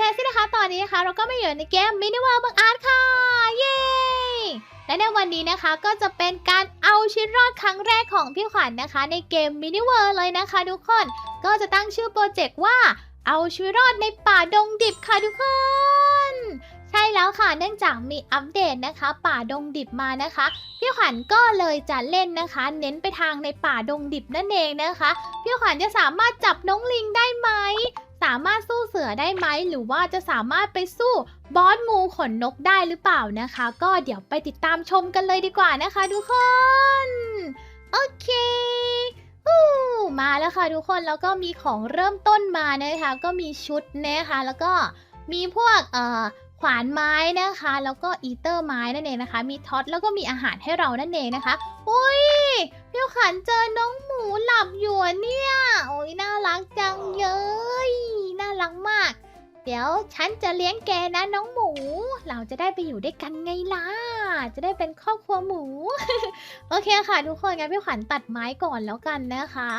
แคสซี่นะคะ ตอนนี้นะคะ เราก็มาอยู่ในเกมมินิวิร์บังอาร์ตค่ะ เย้และในวันนี้นะคะก็จะเป็นการเอาชีวิตรอดครั้งแรกของพี่ขวัญนะคะ ในเกมมินิเวิร์เลยนะคะ ทุกคนก็จะตั้งชื่อโปรเจกต์ว่าเอาชีวิตรอดในป่าดงดิบค่ะทุกคน ใช่แล้วค่ะเนื่องจากมีอัปเดตนะคะ ป่าดงดิบมานะคะ พี่ขวัญก็เลยจะเล่นนะคะ เน้นไปทางในป่าดงดิบนั่นเองนะคะ พี่ขวัญจะสามารถจับน้องลิงได้ไหม สามารถสู้เสือได้ไหม หรือว่าจะสามารถไปสู้บอสงูขนนกได้หรือเปล่านะคะ ก็เดี๋ยวไปติดตามชมกันเลยดีกว่านะคะทุกคน โอเคมาแล้วค่ะทุกคนแล้วก็มีของเริ่มต้นมานะคะ ก็มีชุดนะคะ แล้วก็มีพวกเอ่อ ขวานไม้นะคะ แล้วก็อีเตอร์ไม้นั่นเองนะคะ มีท็อตแล้วก็มีอาหารให้เรานั่นเองนะคะอุ้ยพี่ขวัญเจอน้องหมูหลับอยู่เนี่ยโอ้ยน่ารักจังเย้ยน่ารักมาก เดี๋ยวฉันจะเลี้ยงแกนะน้องหมู เราจะได้ไปอยู่ด้วยกันไงล่ะจะได้เป็นครอบครัวหมู โอเคค่ะ ทุกคนงั้นพี่ขวัญตัดไม้ก่อนแล้วกันนะคะ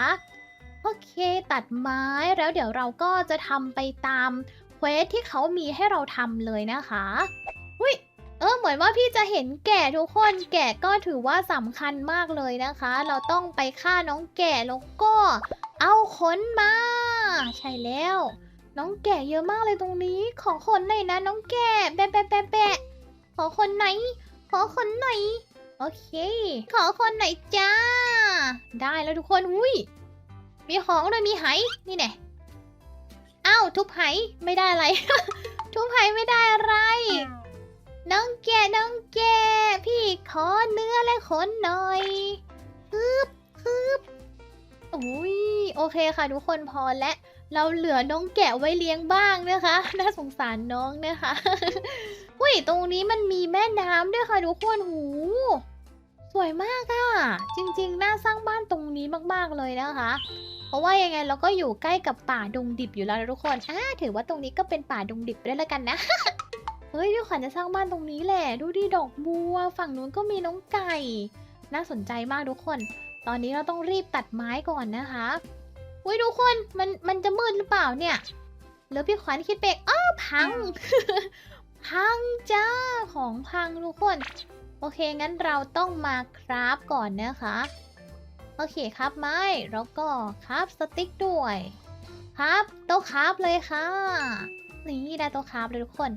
โอเค ตัดไม้แล้วเดี๋ยวเราก็จะทำไปตาม เควสที่เขามีให้เราทำเลยนะคะอุ้ยเออเหมือนว่าพี่จะเห็นแก่ทุกคนแก่ก็ถือว่าสำคัญมากเลยนะคะ เราต้องไปฆ่าน้องแก่แล้วก็เอาขนมา ใช่แล้ว น้องแก่เยอะมากเลยตรงนี้ ขอขนหน่อยนะ น้องแก่แปะแปะแปะแปะขอคนไหนขอคนไหนอยโอเค ขอคนไหนอยจ้า ได้แล้วทุกคนอุ้ยมีของเลยมีไหนี่แน่ ทุบไหไม่ได้อะไร ทุบไหไม่ได้อะไร น้องแก่น้องแก่พี่ขอเนื้อและขนหน่อยฮึบฮึบอุ้ยโอเคค่ะทุกคนพอและเราเหลือน้องแกะไว้เลี้ยงบ้างนะคะ น่าสงสารน้องนะคะอุ้ยตรงนี้มันมีแม่น้ำด้วยค่ะทุกคนหู สวยมากอะจริงๆ น่าสร้างบ้านตรงนี้มากๆเลยนะคะ เพราะว่ายังไงเราก็อยู่ใกล้กับป่าดงดิบอยู่แล้วนะทุกคนอ่าถือว่าตรงนี้ก็เป็นป่าดงดิบได้แล้วกันนะ เฮ้ยพี่ขวัญจะสร้างบ้านตรงนี้แหละ ดูดิดอกบัว ฝั่งนู้นก็มีน้องไก่ น่าสนใจมากทุกคน ตอนนี้เราต้องรีบตัดไม้ก่อนนะคะอุ้ยทุกคนมันมันจะมืดหรือเปล่าเนี่ยแล้วพี่ขวัญคิดไปเองอ้าพัง พังจ้าของพังทุกคน โอเคงั้นเราต้องมาคราฟก่อนนะคะ โอเคครับไม้แล้วก็คราฟสติ๊กด้วย ครับโต๊ะคราฟเลยค่ะ นี่ได้โต๊ะคราฟเลยทุกคน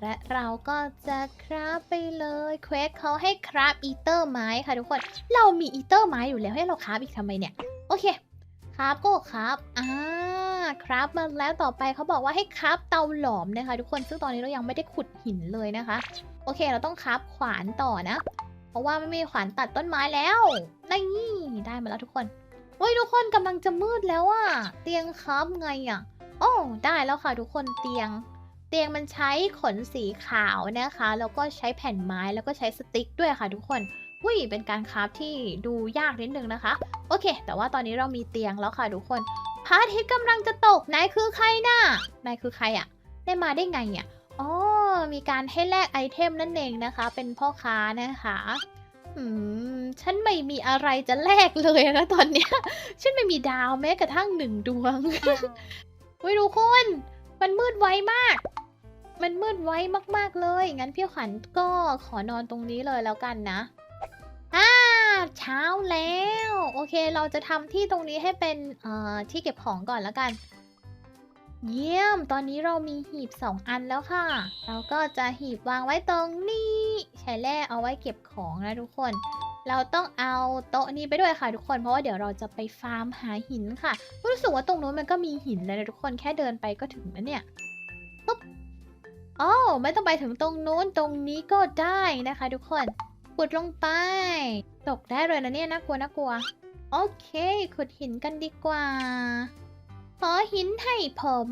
และเราก็จะคราฟไปเลยเควสเขาให้คราฟอีเตอร์ไม้ค่ะทุกคน เรามีอีเตอร์ไม้อยู่แล้วให้เราคราฟอีกทำไมเนี่ย โอเคคราฟก็คราฟอ่าคราฟมาแล้วต่อไปเขาบอกว่าให้คราฟเตาหลอมนะคะ ทุกคนซึ่งตอนนี้เรายังไม่ได้ขุดหินเลยนะคะ โอเค เราต้องคราฟขวานต่อนะ ราะว่าไม่มีขวานตัดต้นไม้แล้วนี่ได้มาแล้วทุกคนโอ้ยทุกคนกำลังจะมืดแล้วอะเตียงคราฟไงอะโอ้ได้แล้วค่ะทุกคนเตียง เตียงมันใช้ขนสีขาวนะคะแล้วก็ใช้แผ่นไม้แล้วก็ใช้สติ๊กด้วยค่ะทุกคนหุ้ยเป็นการคราฟที่ดูยากนิดนึงนะคะ โอเค แต่ว่าตอนนี้เรามีเตียงแล้วค่ะทุกคนพระอาทิตย์กำลังจะตกนายคือใครน่ะนายคือใครอะได้มาได้ไงอะ อ๋อ มีการให้แลกไอเทมนั่นเองนะคะ เป็นพ่อค้านะคะอืม ฉันไม่มีอะไรจะแลกเลยนะตอนเนี้ย ฉันไม่มีดาวแม้กระทั่งหนึ่งดวงเฮ้ยทุกคนมันมืดไวมาก มันมืดไวมากๆเลย งั้นพี่ขวัญก็ขอนอนตรงนี้เลยแล้วกันนะอ่าเช้าแล้ว โอเค เราจะทำที่ตรงนี้ให้เป็นเอ่อที่เก็บของก่อนแล้วกัน เยี่ยม ตอนนี้เรามีหีบ 2 อันแล้วค่ะ เราก็จะหีบวางไว้ตรงนี้ ใช้แร่เอาไว้เก็บของนะทุกคน เราต้องเอาโต๊ะนี้ไปด้วยค่ะทุกคน เพราะว่าเดี๋ยวเราจะไปฟาร์มหาหินค่ะ รู้สึกว่าตรงนู้นมันก็มีหินเลยนะทุกคน แค่เดินไปก็ถึงแล้วเนี่ยปุ๊บอ๋อไม่ต้องไปถึงตรงนู้นตรงนี้ก็ได้นะคะ ทุกคน ขุดลงไป ตกได้เลยนะเนี่ยน่ากลัวน่ากลัว โอเค ขุดหินกันดีกว่า ขอหินให้ผม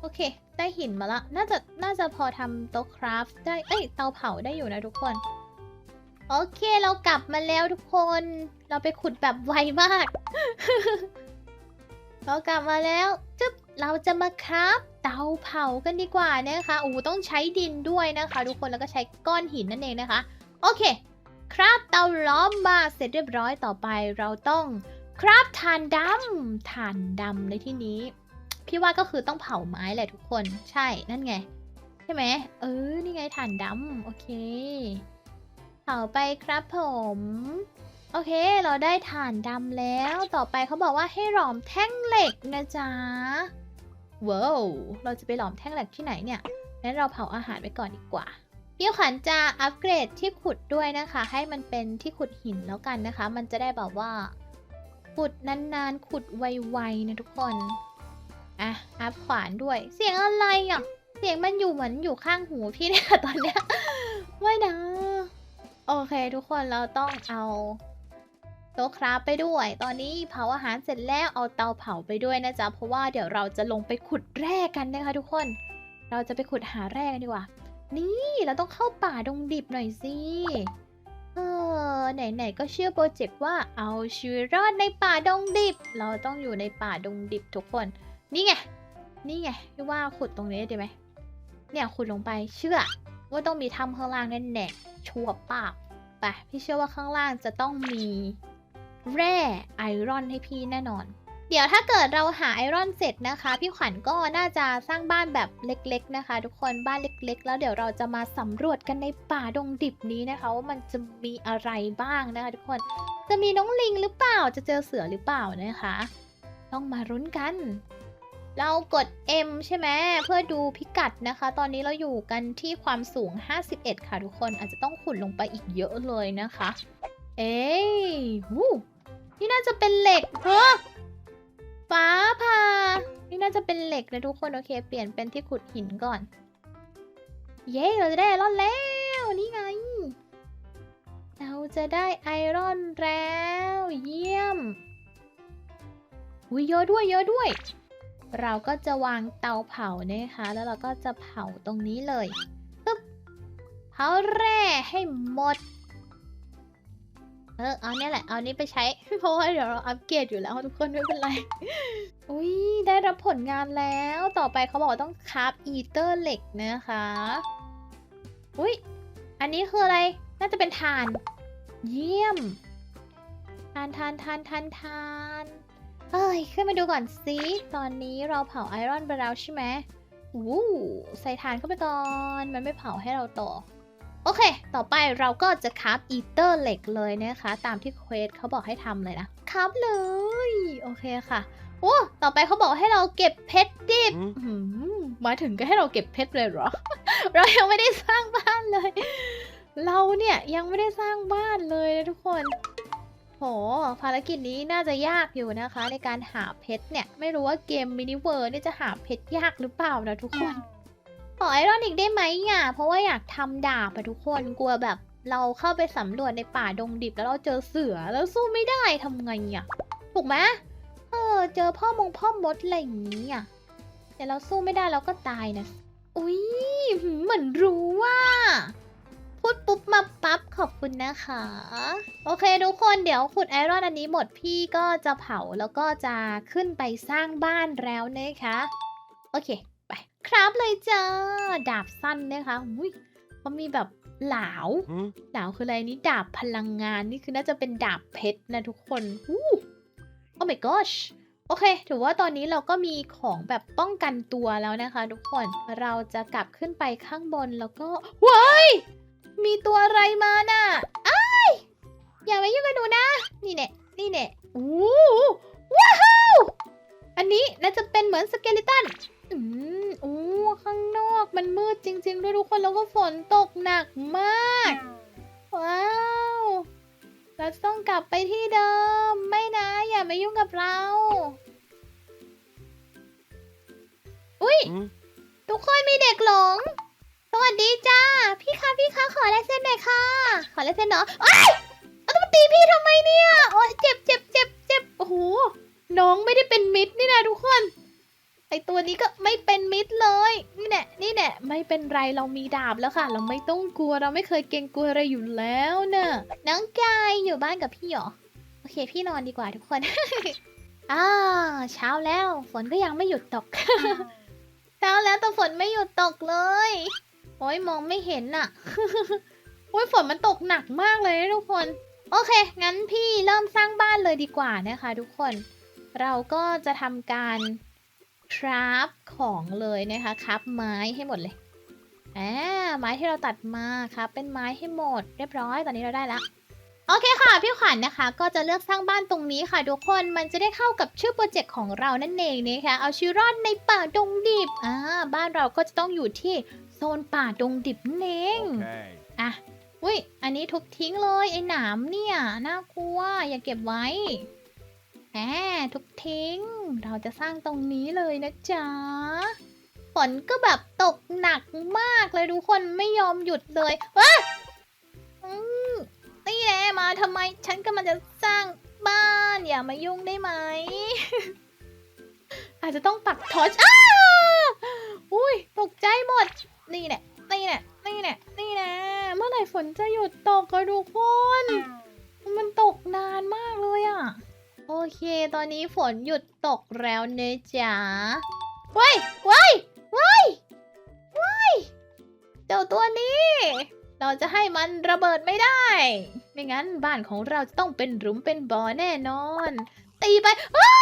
โอเค ได้หินมาละ น่าจะน่าจะพอทำโต๊ะคราฟได้ เอ้ย เตาเผาได้อยู่นะทุกคน โอเคเรากลับมาแล้วทุกคน เราไปขุดแบบไวมาก เรากลับมาแล้วจึ๊บเราจะมาคราฟเตาเผากันดีกว่านะคะโอ้ต้องใช้ดินด้วยนะคะ ทุกคนแล้วก็ใช้ก้อนหินนั่นเองนะคะ โอเค คราฟเตาล้อมมาเสร็จเรียบร้อยต่อไปเราต้อง ครับถ่านดำถ่านดำในที่นี้ พี่ว่าก็คือต้องเผาไม้แหละทุกคนใช่นั่นไง ใช่ไหมเออนี่ไงถ่านดำโอเค เผาไปครับผม โอเค เราได้ถ่านดำแล้วต่อไปเขาบอกว่าให้หลอมแท่งเหล็กนะจ๊ะว้าวเราจะไปหลอมแท่งเหล็กที่ไหนเนี่ยงั้นเราเผาอาหารไว้ก่อนดีกว่าพี่ขวัญจะอัปเกรดที่ขุดด้วยนะคะ ให้มันเป็นที่ขุดหินแล้วกันนะคะ มันจะได้แบบว่า ขุดนานๆ ขุดไวๆนะทุกคน อะอัพขวานด้วย เสียงอะไรอะ เสียงมันอยู่เหมือนอยู่ข้างหูพี่เนี่ยตอนเนี้ยไม่นะ โอเคทุกคนเราต้องเอาโต๊ะคราฟไปด้วย ตอนนี้เผาอาหารเสร็จแล้วเอาเตาเผาไปด้วยนะจ๊ะ เพราะว่าเดี๋ยวเราจะลงไปขุดแร่กันนะคะทุกคน เราจะไปขุดหาแร่กันดีกว่า นี่เราต้องเข้าป่าดงดิบหน่อยสิ เออ ไหนๆก็ชื่อโปรเจกต์ว่าเอาชีวิตรอดในป่าดงดิบ เราต้องอยู่ในป่าดงดิบทุกคน นี่ไง นี่ไงพี่ว่าขุดตรงนี้ดีไหม เนี่ยขุดลงไปเชื่อ ว่าต้องมีถ้ำข้างล่างแน่ๆชัวร์ปาไปพี่เชื่อว่าข้างล่างจะต้องมีแร่ไอรอนให้พี่แน่นอน เดี๋ยวถ้าเกิดเราหาไอรอนเสร็จนะคะ พี่ขวัญก็น่าจะสร้างบ้านแบบเล็กๆนะคะ ทุกคนบ้านเล็กๆ แล้วเดี๋ยวเราจะมาสำรวจกันในป่าดงดิบนี้นะคะว่ามันจะมีอะไรบ้างนะคะ ทุกคนจะมีน้องลิงหรือเปล่าจะเจอเสือหรือเปล่านะคะ ต้องมารุ้นกัน เรากด M ใช่ไหมเพื่อดูพิกัดนะคะ ตอนนี้เราอยู่กันที่ความสูง 51 ค่ะทุกคนอาจจะต้องขุดลงไปอีกเยอะเลยนะคะ เอ้ยหูนี่น่าจะเป็นเหล็กเฮ้อ ฟ้าผ่านี่น่าจะเป็นเหล็กนะทุกคนโอเค เปลี่ยนเป็นที่ขุดหินก่อน เย้ เราจะได้ไอรอนแล้ว นี่ไง เราจะได้ไอรอนแล้ว เยี่ยมอุ้ยเยอะด้วยเยอะด้วย เราก็จะวางเตาเผานะคะ แล้วเราก็จะเผาตรงนี้เลยปึ๊บเผาแร่ให้หมด เออเอาเนี่ยแหละ เอานี้ไปใช้ เพราะว่าเดี๋ยวเราอัปเกรดอยู่แล้วทุกคนไม่เป็นไร อุ้ยได้รับผลงานแล้ว ต่อไปเขาบอกต้องคราฟอีเตอร์เหล็กนะคะ อุ้ยอันนี้คืออะไร น่าจะเป็นทาน เยี่ยม ทานทานทานทานทานเฮ้ย ขึ้นมาดูก่อนสิตอนนี้เราเผาไอรอนไปแล้วใช่ไหมวู้ใส่ถ่านเข้าไปก่อน มันไม่เผาให้เราต่อ โอเค ต่อไปเราก็จะคราฟอีเตอร์เหล็กเลยนะคะ ตามที่เควสเขาบอกให้ทำเลยนะคราฟเลย โอเคค่ะ โอ้ ต่อไปเขาบอกให้เราเก็บเพชรดิบอืมอืมหมายถึงก็ให้เราเก็บเพชรเลยเหรอ เรายังไม่ได้สร้างบ้านเลย เราเนี่ยยังไม่ได้สร้างบ้านเลยนะทุกคน โห ภารกิจนี้น่าจะยากอยู่นะคะ ในการหาเพชรเนี่ย ไม่รู้ว่าเกมมินิเวิร์นี่จะหาเพชรยากหรือเปล่านะทุกคน ขอไอรอนอีกได้ไหมอะ เพราะว่าอยากทำดาบอะทุกคนกลัวแบบเราเข้าไปสำรวจในป่าดงดิบแล้วเราเจอเสือแล้วสู้ไม่ได้ทำไงอะ ถูกไหมเออ เจอพ่อมงพ่อมดอะไรอย่างนี้อะ แต่เราสู้ไม่ได้เราก็ตายนะ อุ้ยเหมือนรู้ว่า พูดปุ๊บมาปั๊บขอบคุณนะคะ โอเคทุกคนเดี๋ยวขุดไอรอนอันนี้หมดพี่ก็จะเผาแล้วก็จะขึ้นไปสร้างบ้านแล้วนะคะ โอเค ครับเลยจ้าดาบสั้นนะคะอุ้ยเขามีแบบเหลาหืมเหลาคืออะไรนี่ดาบพลังงานนี่คือน่าจะเป็นดาบเพชรนะทุกคนอู้โอ้ my gosh โอเค ถือว่าตอนนี้เราก็มีของแบบป้องกันตัวแล้วนะคะ ทุกคนเราจะกลับขึ้นไปข้างบนแล้วก็ว้ายมีตัวอะไรมาน่ะอ้ายอย่ามายุ่งกับหนูนะ นี่เน่นี่เน่โอ้ว้าวอันนี้น่าจะเป็นเหมือนสเกลิตัน อืมโอ้ข้างนอกมันมืดจริง ๆ ด้วยทุกคนแล้วก็ฝนตกหนักมาก ว้าวเราจะต้องกลับไปที่เดิม ไม่นะ อย่ามายุ่งกับเรา อุ้ยหืมทุกคนมีเด็กหลง สวัสดีจ้า พี่คะพี่คะขอลายเส้นหน่อยค่ะ ขอลายเส้นเนาะเอ้ยเอาต้องมาตีพี่ทำไมเนี่ย โอ้ยเจ็บเจ็บเจ็บเจ็บโอ้โห น้องไม่ได้เป็นมิตรนี่นะทุกคน ไอตัวนี้ก็ไม่เป็นมิตรเลย นี่แน่นี่แน่ไม่เป็นไรเรามีดาบแล้วค่ะ เราไม่ต้องกลัวเราไม่เคยเกรงกลัวอะไรอยู่แล้วเนอะน้องกายอยู่บ้านกับพี่หรอโอเค พี่นอนดีกว่าทุกคนอ่าเช้าแล้วฝนก็ยังไม่หยุดตก เช้าแล้วแต่ฝนไม่หยุดตกเลย โอ้ยมองไม่เห็นน่ะ โอ้ยฝนมันตกหนักมากเลยนะทุกคน โอเค งั้นพี่เริ่มสร้างบ้านเลยดีกว่านะคะ ทุกคน เราก็จะทำการ คราฟของเลยนะคะครับไม้ให้หมดเลยอ่าไม้ที่เราตัดมาครับเป็นไม้ให้หมด เรียบร้อยตอนนี้เราได้ละโอเคค่ะพี่ขวัญนะคะ ก็จะเลือกสร้างบ้านตรงนี้ค่ะทุกคนมันจะได้เข้ากับชื่อโปรเจกต์ของเรานั่นเองนะคะเอาชีวิตรอดในป่าดงดิบอ่าบ้านเราก็จะต้องอยู่ที่โซนป่าดงดิบนั่นเอง Okay. อะอุ้ยอันนี้ทุบทิ้งเลยไอ้หนามเนี่ยน่ากลัวอย่าเก็บไว้ แหมทุบทิ้ง เราจะสร้างตรงนี้เลยนะจ๊ะ ฝนก็แบบตกหนักมากเลยทุกคนไม่ยอมหยุดเลยว้านี่แหละมาทำไม ฉันกำลังจะสร้างบ้านอย่ามายุ่งได้ไหม อาจจะต้องปักทอชอ้าอุ้ยตกใจหมด นี่แหละนี่แหละนี่แหละนี่แหละเมื่อไหร่ฝนจะหยุดตกอะทุกคน มันตกนานมากเลยอะ โอเค ตอนนี้ฝนหยุดตกแล้วเนะจ๊ะว้ายว้ายว้ายว้ยเจ้าตัวนี้ เราจะให้มันระเบิดไม่ได้ ไม่งั้นบ้านของเราจะต้องเป็นหลุมเป็นบ่อแน่นอน ตีไปอ้า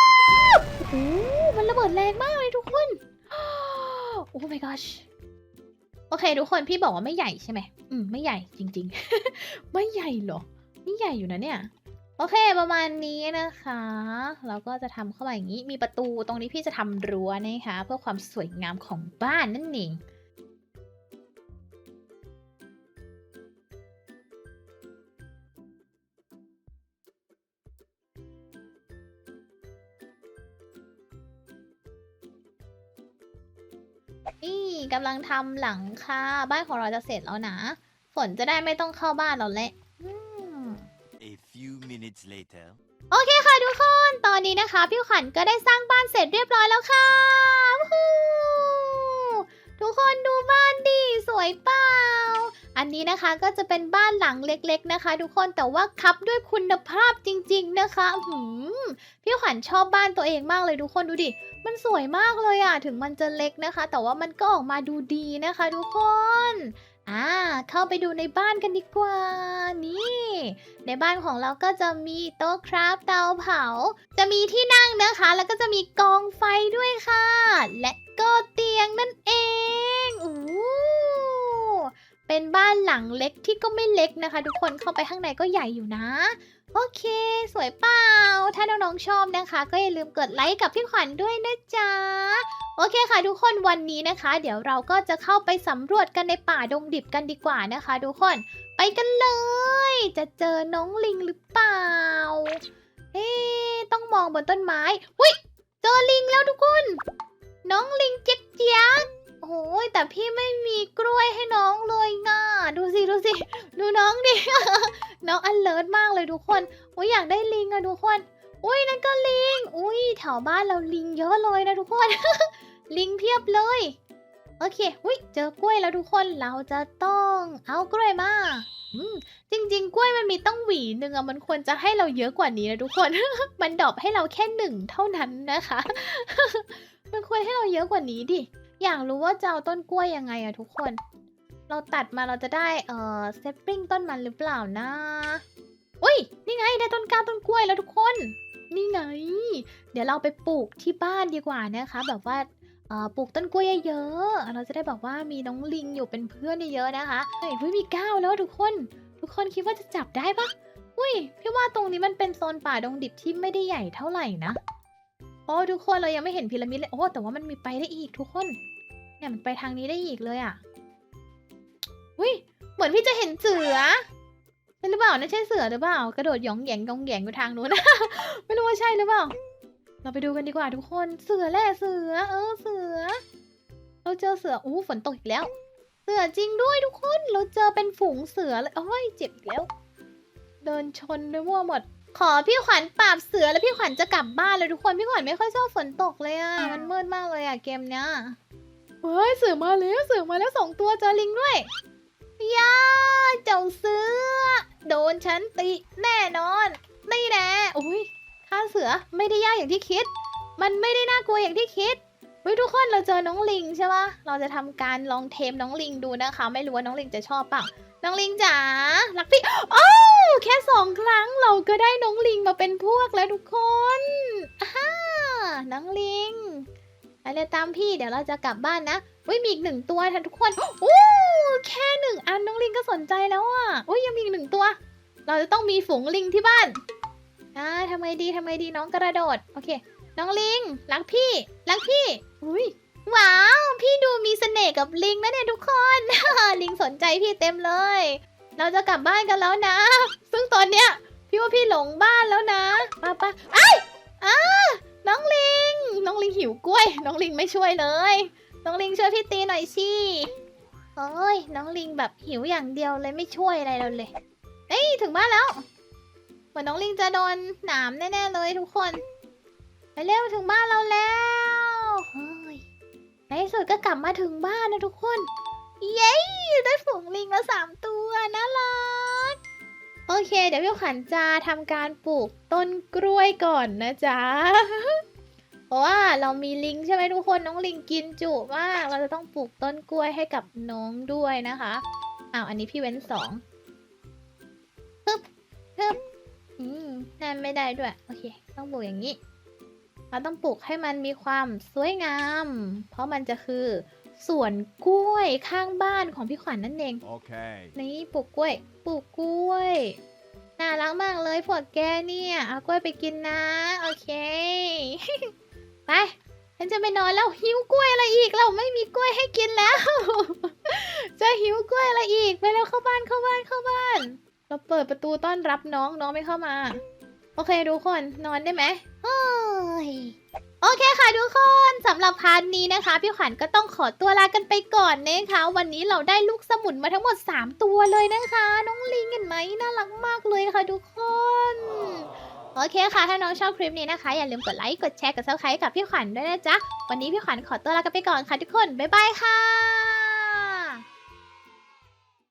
วโอ้มันระเบิดแรงมากเลยทุกคน โอ้ my gosh โอเค ทุกคนพี่บอกว่าไม่ใหญ่ใช่ไหมอืมไม่ใหญ่จริง ๆ ไม่ใหญ่หรอ นี่ใหญ่อยู่นะเนี่ย โอเคประมาณนี้นะคะ เราก็จะทำเข้ามาอย่างนี้มีประตูตรงนี้พี่จะทำรั้วนะคะ เพื่อความสวยงามของบ้านนั่นเองนี่กำลังทำหลังคาบ้านของเราจะเสร็จแล้วนะ ฝนจะได้ไม่ต้องเข้าบ้านเราแหละอืม A few minutes later. โอเคค่ะทุกคน ตอนนี้นะคะพี่ขวัญก็ได้สร้างบ้านเสร็จเรียบร้อยแล้วค่ะวู้ทุกคนดูบ้านดีสวยเปล่า อันนี้นะคะก็จะเป็นบ้านหลังเล็กๆนะคะ ทุกคนแต่ว่าคับด้วยคุณภาพจริง ๆนะคะหืมพี่ขวัญชอบบ้านตัวเองมากเลยทุกคนดูดิ มันสวยมากเลยอะถึงมันจะเล็กนะคะ แต่ว่ามันก็ออกมาดูดีนะคะ ทุกคน อ่าเข้าไปดูในบ้านกันดีกว่า นี่ ในบ้านของเราก็จะมีโต๊ะคราฟเตาเผา จะมีที่นั่งนะคะ แล้วก็จะมีกองไฟด้วยค่ะ และก็เตียงนั่นเองอู้เป็นบ้านหลังเล็กที่ก็ไม่เล็กนะคะ ทุกคนเข้าไปข้างในก็ใหญ่อยู่นะ โอเค สวยเปล่า ถ้าน้องๆชอบนะคะ ก็อย่าลืมกดไลค์กับพี่ขวัญด้วยนะจ๊ะ โอเคค่ะทุกคนวันนี้นะคะ เดี๋ยวเราก็จะเข้าไปสำรวจกันในป่าดงดิบกันดีกว่านะคะ ทุกคน ไปกันเลย จะเจอน้องลิงหรือเปล่า เอ๊ต้องมองบนต้นไม้หุ้ย เจอลิงแล้วทุกคน น้องลิงเจ๊กเจ๊ก โอ้ยแต่พี่ไม่มีกล้วยให้น้องเลยง่าดูสิดูสิดูน้องดิ น้องอันเลิศมากเลยทุกคนโอ้ยอยากได้ลิงอะทุกคน อุ้ยนั่นก็ลิง อุ้ยแถวบ้านเราลิงเยอะเลยนะทุกคน ลิงเพียบเลย โอเค อุ้ยเจอกล้วยแล้วทุกคนเราจะต้องเอากล้วยมาอืมจริง ๆ กล้วยมันมีต้องหวีหนึ่งอะมันควรจะให้เราเยอะกว่านี้นะทุกคน มันดรอปให้เราแค่หนึ่งเท่านั้นนะคะ มันควรให้เราเยอะกว่านี้ดิ อยากรู้ว่าจะเอาต้นกล้วยยังไงอะทุกคน เราตัดมาเราจะได้เอ่อเซปปิ้งต้นมันหรือเปล่านะอุ้ยนี่ไงได้ต้นกล้าต้นกล้วยแล้วทุกคน นี่ไง เดี๋ยวเราไปปลูกที่บ้านดีกว่านะคะ แบบว่าเอ่อปลูกต้นกล้วยเยอะๆ เราจะได้แบบว่ามีน้องลิงอยู่เป็นเพื่อนเยอะๆนะคะ เฮ้ยเฮ้ยมีก้าวแล้วทุกคน ทุกคนคิดว่าจะจับได้ปะอุ้ยพี่ว่าตรงนี้มันเป็นโซนป่าดงดิบที่ไม่ได้ใหญ่เท่าไหร่นะ โอ้ทุกคนเรายังไม่เห็นพีระมิดเลย โอ้แต่ว่ามันมีไปได้อีกทุกคน เนี่ยมันไปทางนี้ได้อีกเลยอะอุ้ยเหมือนพี่จะเห็นเสือใช่หรือเปล่านั่นใช่เสือหรือเปล่ากระโดดหยองแหยงยองแหยงอยู่ทางนู้น ไม่รู้ว่าใช่หรือเปล่า เราไปดูกันดีกว่าทุกคนเสือแหละเสือ เออเสือ เราเจอเสืออู้ฝนตกอีกแล้ว เสือจริงด้วยทุกคน เราเจอเป็นฝูงเสือเลยโอ้ยเจ็บอีกแล้ว เดินชนไปมั่วหมด ขอพี่ขวัญปราบเสือแล้วพี่ขวัญจะกลับบ้านเลยทุกคนพี่ขวัญไม่ค่อยชอบฝนตกเลยอะ่ะมันมืดมากเลยอะ่ะเกมเนี้ย เฮ้ยเสือมาแล้วเสือมาแล้วสองตัวเจอลิงด้วยย่าเจ้าเสือโดนฉันติแน่นอนนี่แน่โอ้ยฆ่าเสือไม่ได้ยากอย่างที่คิด มันไม่ได้น่ากลัวอย่างที่คิดเฮ้ยทุกคนเราเจอน้องลิงใช่ปะเราจะทำการลองเทมน้องลิงดูนะคะ ไม่รู้ว่าน้องลิงจะชอบเปล่าน้องลิงจ๋ารักพี่โอ้แค่สองครั้งเราก็ได้น้องลิงมาเป็นพวกแล้วทุกคนอ่าน้องลิง เลยตามพี่เดี๋ยวเราจะกลับบ้านนะอุ้ยมีอีกหนึ่งตัวค่ะทุกคนโอ้แค่หนึ่งอันน้องลิงก็สนใจแล้วอะอุ้ยยังมีอีกหนึ่งตัว เราจะต้องมีฝูงลิงที่บ้านอ่าทำไมดีทำไมดีน้องกระโดดโอเค น้องลิงรักพี่รักพี่อุ้ยว้าว พี่ดูมีเสน่ห์กับลิงนะเนี่ยทุกคน ลิงสนใจพี่เต็มเลย เราจะกลับบ้านกันแล้วนะ ซึ่งตอนเนี้ยพี่ว่าพี่หลงบ้านแล้วนะป้าป้าไอ้อ้าน้องลิง น้องลิงหิวกล้วย น้องลิงไม่ช่วยเลย น้องลิงช่วยพี่ตีหน่อยสิโอ้ยน้องลิงแบบหิวอย่างเดียวเลยไม่ช่วยอะไรเราเลย เอ้ยถึงบ้านแล้ว เหมือนน้องลิงจะโดนหนามแน่ๆเลยทุกคน ไปเร็วถึงบ้านเราแล้วเฮ้ยในที่สุดก็กลับมาถึงบ้านนะทุกคน เย้ได้ฝูงลิงมาสามตัวน่ารักโอเค เดี๋ยวพี่ขวัญจะทำการปลูกต้นกล้วยก่อนนะจ๊ะ ราะว่าเรามีลิงใช่ไหมทุกคนน้องลิงกินจุมาก เราจะต้องปลูกต้นกล้วยให้กับน้องด้วยนะคะอ้าวอันนี้พี่เว้นสองฮึบฮึบอืมนั่นไม่ได้ด้วยโอเคต้องปลูกอย่างนี้เราต้องปลูกให้มันมีความสวยงาม เพราะมันจะคือสวนกล้วยข้างบ้านของพี่ขวัญนั่นเอง Okay. นี่ปลูกกล้วย ปลูกกล้วย น่ารักมากเลยพวกแกเนี่ย เอากล้วยไปกินนะ โอเค ไปฉันจะไปนอนแล้วหิวกล้วยอะไรอีก เราไม่มีกล้วยให้กินแล้ว จะหิวกล้วยอะไรอีก ไปแล้วเข้าบ้านเข้าบ้านเข้าบ้าน เราเปิดประตูต้อนรับน้องน้องไม่เข้ามา โอเคทุกคนนอนได้ไหมเฮ้ยโอเคค่ะทุกคนสำหรับพาร์ทนี้นะคะ พี่ขวัญก็ต้องขอตัวลากันไปก่อนนะคะ วันนี้เราได้ลูกสมุนมาทั้งหมด 3 ตัวเลยนะคะ น้องลิงเห็นไหมน่ารักมากเลยค่ะทุกคน โอเคค่ะ ถ้าน้องชอบคลิปนี้นะคะ อย่าลืมกดไลค์ กดแชร์ กดซับสไครต์กับพี่ขวัญด้วยนะจ๊ะ วันนี้พี่ขวัญขอตัวลากันไปก่อนค่ะทุกคน บ๊ายบายค่ะ